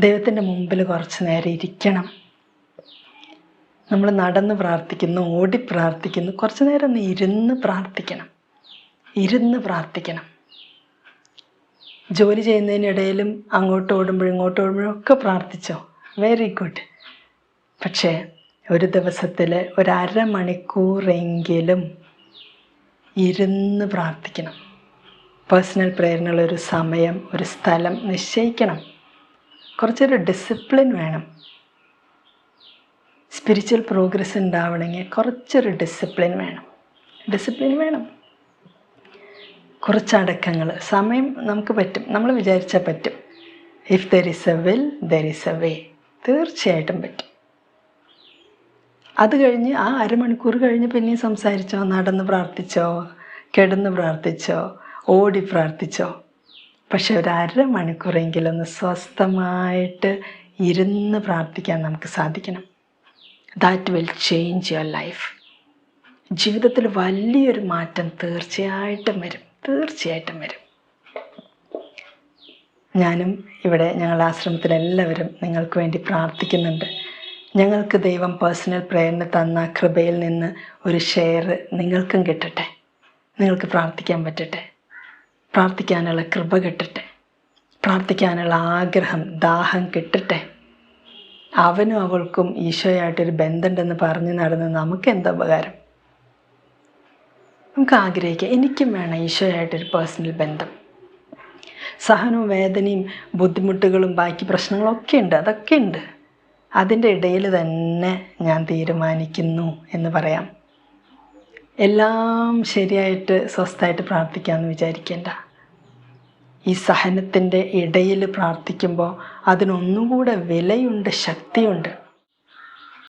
ദൈവത്തിന്റെ മുമ്പിൽ കുറച്ച് നേരം ഇരിക്കണം. നമ്മൾ നടന്ന് പ്രാർത്ഥിക്കുന്നു ഓടി പ്രാർത്ഥിക്കുന്നു. കുറച്ച് നേരം ഒന്ന് ഇരുന്ന് പ്രാർത്ഥിക്കണം. ഇരുന്ന് പ്രാർത്ഥിക്കണം. ജോലി ചെയ്യുന്നതിനിടയിലും അങ്ങോട്ട് ഓടുമ്പോഴും ഇങ്ങോട്ട് ഓടുമ്പോഴും ഒക്കെ പ്രാർത്ഥിച്ചോ? വെരി ഗുഡ് പക്ഷേ ഒരു ദിവസത്തിൽ ഒരമണിക്കൂറെങ്കിലും ഇരുന്ന് പ്രാർത്ഥിക്കണം. പേഴ്സണൽ പ്രേയറിനുള്ളൊരു സമയം ഒരു സ്ഥലം നിശ്ചയിക്കണം. കുറച്ചൊരു ഡിസിപ്ലിൻ വേണം. സ്പിരിച്വൽ പ്രോഗ്രസ് ഉണ്ടാവണമെങ്കിൽ കുറച്ചൊരു ഡിസിപ്ലിൻ വേണം. ഡിസിപ്ലിൻ വേണം. കുറച്ച് അടക്കങ്ങൾ. സമയം നമുക്ക് പറ്റും. നമ്മൾ വിചാരിച്ചാൽ പറ്റും. If there is a will there is a way തീർച്ചയായിട്ടും പറ്റും. അത് കഴിഞ്ഞ് ആ അരമണിക്കൂർ കഴിഞ്ഞ് പിന്നെയും സംസാരിച്ചോ നടന്ന് പ്രാർത്ഥിച്ചോ കിടന്ന് പ്രാർത്ഥിച്ചോ ഓടി പ്രാർത്ഥിച്ചോ. പക്ഷെ ഒരു അരമണിക്കൂറെങ്കിലും ഒന്ന് സ്വസ്ഥമായിട്ട് ഇരുന്ന് പ്രാർത്ഥിക്കാൻ നമുക്ക് സാധിക്കണം. That will change your life ജീവിതത്തിൽ വലിയൊരു മാറ്റം തീർച്ചയായിട്ടും വരും. തീർച്ചയായിട്ടും വരും. ഞാനും ഇവിടെ ഞങ്ങളുടെ ആശ്രമത്തിലെല്ലാവരും നിങ്ങൾക്ക് വേണ്ടി പ്രാർത്ഥിക്കുന്നുണ്ട്. ഞങ്ങൾക്ക് ദൈവം പേഴ്സണൽ പ്രേരണ തന്ന കൃപയിൽ നിന്ന് ഒരു ഷെയർ നിങ്ങൾക്കും കിട്ടട്ടെ. നിങ്ങൾക്ക് പ്രാർത്ഥിക്കാൻ പറ്റട്ടെ. പ്രാർത്ഥിക്കാനുള്ള കൃപ കിട്ടട്ടെ. പ്രാർത്ഥിക്കാനുള്ള ആഗ്രഹം ദാഹം കിട്ടട്ടെ. അവനും അവൾക്കും ഈശോയായിട്ടൊരു ബന്ധമുണ്ടെന്ന് പറഞ്ഞു നടന്ന് നമുക്ക് എന്താ ഉപകാരം? നമുക്ക് ആഗ്രഹിക്കാം. എനിക്കും വേണം ഈശോയായിട്ടൊരു പേഴ്സണൽ ബന്ധം. സഹനവും വേദനയും ബുദ്ധിമുട്ടുകളും ബാക്കി പ്രശ്നങ്ങളൊക്കെ ഉണ്ട്. അതൊക്കെ ഉണ്ട്. അതിന്റെ ഇടയിൽ തന്നെ ഞാൻ തീരുമാനിക്കുന്നു എന്ന് പറയാം. എല്ലാം ശരിയായിട്ട് സ്വസ്ഥമായിട്ട് പ്രാർത്ഥിക്കാമെന്ന് വിചാരിക്കേണ്ട. ഈ സഹനത്തിന്റെ ഇടയിൽ പ്രാർത്ഥിക്കുമ്പോൾ അതിനൊന്നുകൂടെ വിലയുണ്ട് ശക്തിയുണ്ട്.